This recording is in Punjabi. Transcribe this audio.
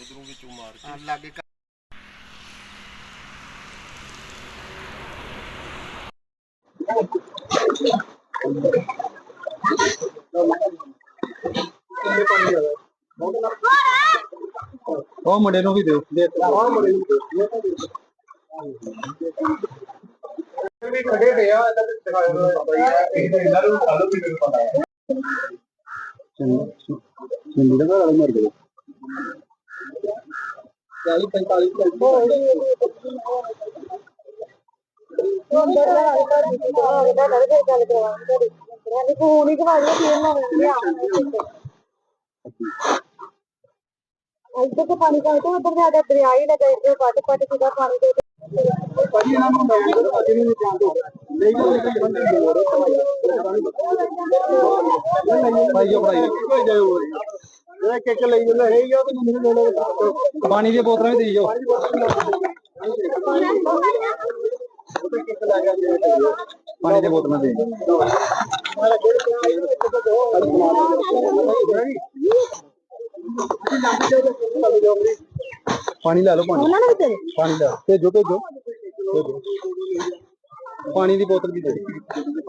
ਉਧਰੋਂ ਵਿੱਚੋਂ ਮਾਰ ਕੇ ਲਾਗੇ ਉਹ ਮੁੰਡੇ ਨੂੰ ਵੀ ਦਿਓ ਦੇ ਉਹ ਮੁੰਡੇ ਨੂੰ ਵੀ ਖੜੇ ਪਏ ਆ ਇਹਨਾਂ ਬਾਬਾ ਜੀ ਇਹ ਤਾਂ। ਇਹਨਾਂ ਨੂੰ ਕੱਲ ਵੀ ਮੈਨੂੰ ਪਤਾ ਹੈ ਚੰਗੀ। ਦਾ ਘਰ ਮਰ ਗਿਆ 40 45 ਫੋਨ ਹੀ ਕਰਾ ਦਿਓ ਫੇਰ ਨਾ ਇੱਧਰ ਤੋਂ ਪਾਣੀ ਪਾਣੀ ਤੋਂ ਉੱਧਰ ਜ਼ਿਆਦਾ ਦਰਿਆ ਹੀ ਲੱਗਾ ਇੱਧਰ ਪੱਟ ਪੱਟ ਕਿਦਾ ਪਾਣੀ ਦੇ ਭਾਜੀ ਇਹਨਾਂ ਨੂੰ ਮੈਂ ਜਦੋਂ ਅੱਜ ਨਹੀਂ ਜਾਣ ਦੋ ਨਹੀਂ ਤਾਂ ਇਹ ਬੰਦੇ ਨੂੰ ਹੋਰ ਭਾਈ ਜੋ, ਭਾਈ ਕੋਈ ਜਾਓ ਇਹ ਕਿੱਕ ਲਈ ਜਾਂਦਾ ਹੈ ਯਾ ਤੇ ਮੈਨੂੰ ਲੈ ਲਓ ਪਾਣੀ ਦੀਆਂ ਬੋਤਲਾਂ ਵੀ ਦੇਈ ਜਾਓ। ਪਾਣੀ ਦੀਆਂ ਬੋਤਲਾਂ ਦੇ ਪਾਣੀ ਲੈ ਲਓ ਪਾਣੀ। ਪਾਣੀ ਲੈ ਭੇਜੋ ਭੇਜੋ। ਭੇਜੋ। ਪਾਣੀ ਦੀ ਬੋਤਲ ਵੀ ਦੇ ਦਿਓ।